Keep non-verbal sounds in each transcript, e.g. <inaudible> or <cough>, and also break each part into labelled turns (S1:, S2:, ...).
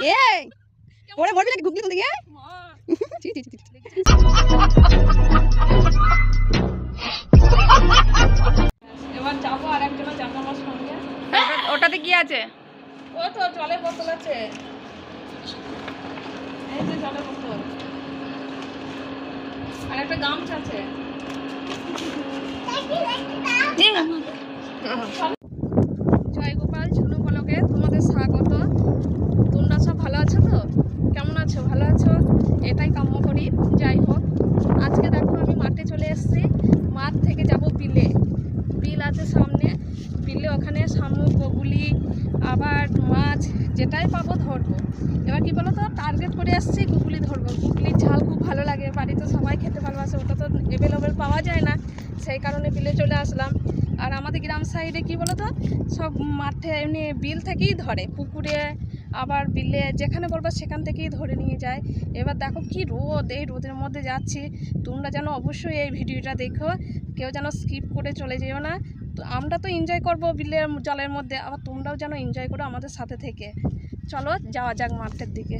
S1: এই ওরে মরবি নাকি
S2: সঙ্গে।
S3: ওটা- ওটাতে কি আছে?
S2: ও তো জলের বোতল আছে। এই যে জলের বোতল। আর একটা গামছা আছে জয় গোপাল ঝুনু বলকে তোমাদের স্বাগত তোমরা সব ভালো আছো তো কেমন আছো ভালো আছো এটাই কাম্য করি, যাই হোক। আজকে দেখো আমি মাঠে চলে এসেছি। মাঠ থেকে যাব বিলে। বিল আছে সামনে। বিলে ওখানে শামুক, বগুলি, আবার মাছ, যেটাই পাবো ধরবো। এবার কি বলো তো টার্গেট করে আসছি গুগলি ধরবো। গুগলির ঝাল খুব ভালো লাগে। বাড়িতে সবাই খেতে ভালোবাসে, ওটা তো অ্যাভেলেবেল পাওয়া যায় না। সেই কারণে বিলে চলে আসলাম। আর আমাদের গ্রাম সাইডে কি বলো তো, সব মাঠে এমনি বিল থেকেই ধরে। পুকুরে আবার বিলে যেখানে বলব সেখান থেকেই ধরে নিয়ে যায়। এবার দেখো কি রোদ এই রোদের মধ্যে যাচ্ছি। তোমরা যেন অবশ্যই এই ভিডিওটা দেখো। কেউ যেন স্কিপ করে চলে যেও না। তো আমরা তো এনজয় করব বিলের জলের মধ্যে আবার তোমরাও যেন এনজয় করো আমাদের সাথে থেকে। চলো যাওয়া যাক মাঠের দিকে।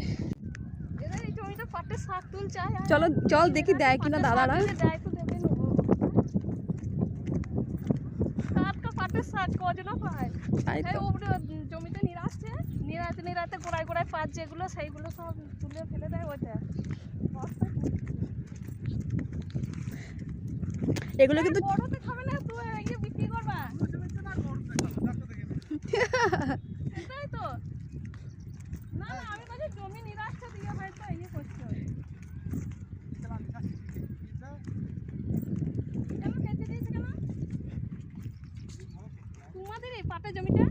S1: চলো চল দেখি দেয় কিনা দাদারা।
S2: এই জমিতে নিরাচ্ছে নিরাতে নিরাতে গোড়ায় গোড়ায় পাত যেগুলো সেইগুলো সব তুলে ফেলে দেয় ওইটা।
S1: এগুলো কিন্তু
S2: বড়তে খাবে না তুই বিক্রি করবা। সেটাই তো। না না আমি বলছি জমি দিয়ে হয়তো ইয়ে করছ তোমাদের এই পাটা জমিটা?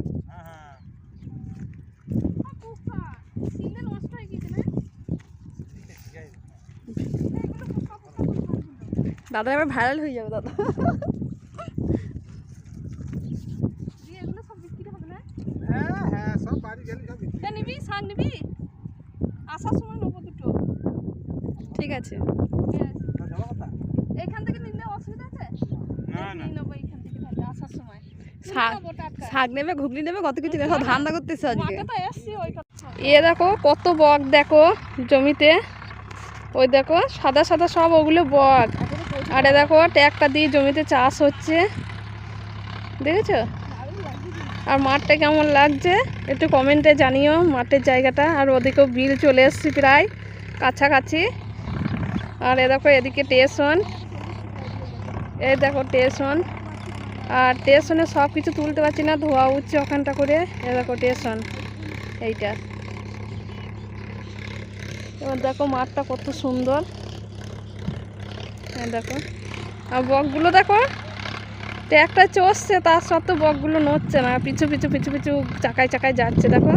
S1: দাদা এবার ভাইরাল হয়ে যাবে দাদা।
S2: সব বিক্রি হবে না?
S4: হ্যাঁ হ্যাঁ সব বাড়ি গেলে সব বিক্রি।
S2: এ নিবি শাক নিবি? আসার সময় নেব দুটো।
S1: ঠিক আছে?
S2: এখান থেকে নিলে অসুবিধা আছে?
S4: না না।
S2: নেব এখান থেকে তাহলে আসার সময়।
S1: শাক
S2: নেব
S1: শাক নেবে ঘুগনি নেবে কত কিছু ধান্দা করতেছে আজকে।
S2: তো এসছি ওই
S3: এ দেখো কত বক দেখো জমিতে। ওই দেখো সাদা সাদা সব ওগুলো বক। আর এ দেখো ট্যাক্টর দিয়ে জমিতে চাষ হচ্ছে। দেখেছ? আর মাঠটা কেমন লাগছে? একটু কমেন্টে জানিও মাঠের জায়গাটা। আর ওদিকেও বিল চলে এসছি প্রায় কাছাকাছি। আর এ দেখো, এদিকে স্টেশন এই দেখো স্টেশন আর স্টেশনে সব কিছু তুলতে পারছি না, ধোয়া উঠছে ওখানটা করে। এ দেখো স্টেশন এইটা। এবার দেখো মাঠটা কত সুন্দর। দেখো। আর বকগুলো দেখো একটা চষছে তার সত্ত্বেও বকগুলো নড়ছে না পিছু পিছু পিছু পিছু চাকায় চাকায় যাচ্ছে দেখো।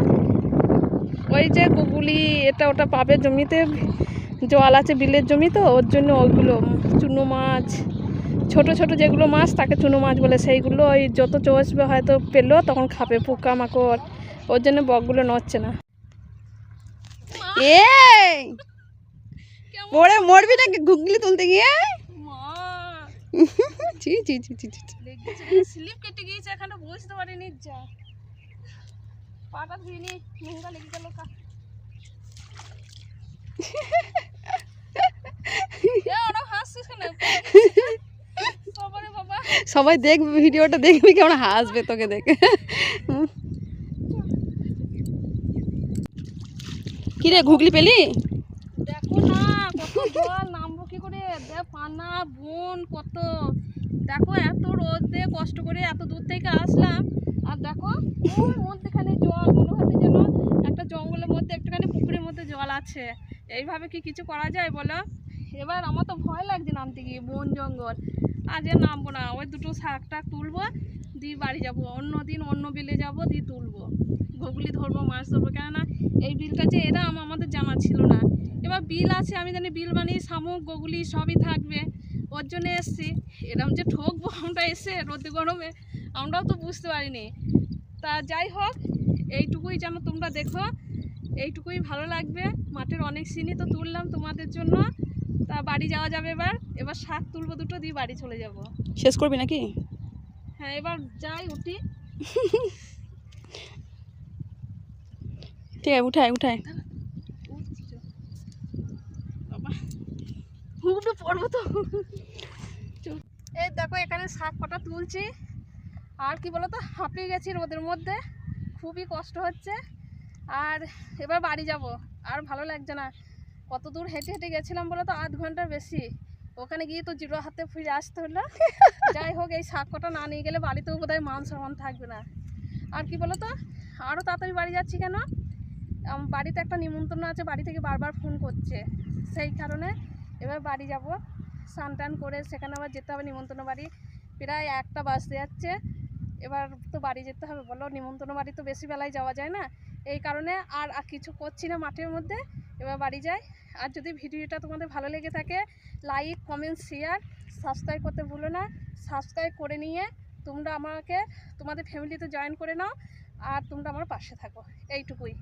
S3: ওই যে গুগুলি এটা ওটা পাবে জমিতে জল আছে বিলের জমি তো ওর জন্য ওইগুলো চুনো মাছ ছোট ছোট যেগুলো মাছ তাকে চুনো মাছ বলে সেইগুলো ওই যত চষবে হয়তো পেল তখন খাবে পোকা মাকড় ওর জন্য বকগুলো নড়ছে না।
S1: এই! ওরে মরবি নাকি গুগলি তুলতে গিয়ে।
S2: স্লিপ <laughs> কেটে গিয়েছে এখানে বুঝতে পারিনি যা। পাটা ধুইনি লেগে গেল কা। <laughs>
S1: সবাই দেখবে ভিডিওটা দেখবি কেমন হাসবে তোকে দেখে। কিরে ঘুগলি পেলি?
S2: দেখো না। নামবো কি করে? পানা কত। দেখো, এত রোদ কষ্ট করে এত দূর থেকে আসলাম। আর দেখো জল, মনে হচ্ছে যেন একটা জঙ্গলের মধ্যে, একটুখানি পুকুরের মধ্যে জল আছে। এইভাবে কি কিছু করা যায় বলো? এবার আমার তো ভয় লাগছে নামতে গিয়ে, বন, জঙ্গল। আজ নামবো না, ওই দুটো শাক টাক তুলবো, দিয়ে বাড়ি যাব। অন্য দিন অন্য বিলে যাব, দিয়ে তুলবো। ঘুগলি ধরবো, মাছ ধরবো, কেননা এই বিলটা যে এরম আমাদের জানা ছিল না। এবার বিল আছে আমি জানি বিল মানে শামুক গগুলি সবই থাকবে। ওর জন্য এসছি। এরম যে ঠকবো আমরা এসে রোদে গরমে আমরাও তো বুঝতে পারিনি। তা যাই হোক এইটুকুই যেন তোমরা দেখো। এইটুকুই ভালো লাগবে। মাঠের অনেক সিনই তো তুললাম তোমাদের জন্য। তা বাড়ি যাওয়া যাবে এবার। এবার শাক তুলবো দুটো দিয়ে বাড়ি চলে যাব।
S1: শেষ করবি নাকি?
S2: হ্যাঁ এবার যাই উঠি। <laughs>
S1: ঠিক আছে উঠাই উঠাই।
S2: উঠে পড়ব তো। এই দেখো, এখানে শাক কটা তুলছি। আর কি বলো তো হাঁপিয়ে গেছি রোদের মধ্যে। খুবই কষ্ট হচ্ছে। আর এবার বাড়ি যাব। আর ভালো লাগছে না। কত দূর হেঁটে হেঁটে গেছিলাম বলো তো আধ ঘণ্টার বেশি। ওখানে গিয়ে তো জিরো হাতে ফিরে আসতে হলো। যাই হোক, এই শাক কটা না নিয়ে গেলে বাড়িতেও বোধহয় মান সম্মান থাকবে না। আর কি বলো তো আরও তাড়াতাড়ি বাড়ি যাচ্ছি কেন? বাড়িতে একটা নিমন্ত্রণ আছে, বাড়ি থেকে বারবার ফোন করছে। সেই কারণে এবার বাড়ি যাব। স্নান টান করে সেখানে আবার যেতে হবে, নিমন্ত্রণ বাড়ি। প্রায় একটা বাজতে যাচ্ছে। এবার তো বাড়ি যেতে হবে, বলো। নিমন্ত্রণ বাড়ি তো বেশি বেলায় যাওয়া যায় না। এই কারণে আর কিছু করছি না মাঠের মধ্যে। এবার বাড়ি যাই। আর যদি ভিডিওটা তোমাদের ভালো লেগে থাকে লাইক কমেন্ট শেয়ার সাবস্ক্রাইব করতে ভুলো না। সাবস্ক্রাইব করে নিয়ে তোমরা আমাকে, তোমাদের ফ্যামিলিতে জয়েন করে নাও। আর তোমরা আমার পাশে থাকো। এইটুকুই।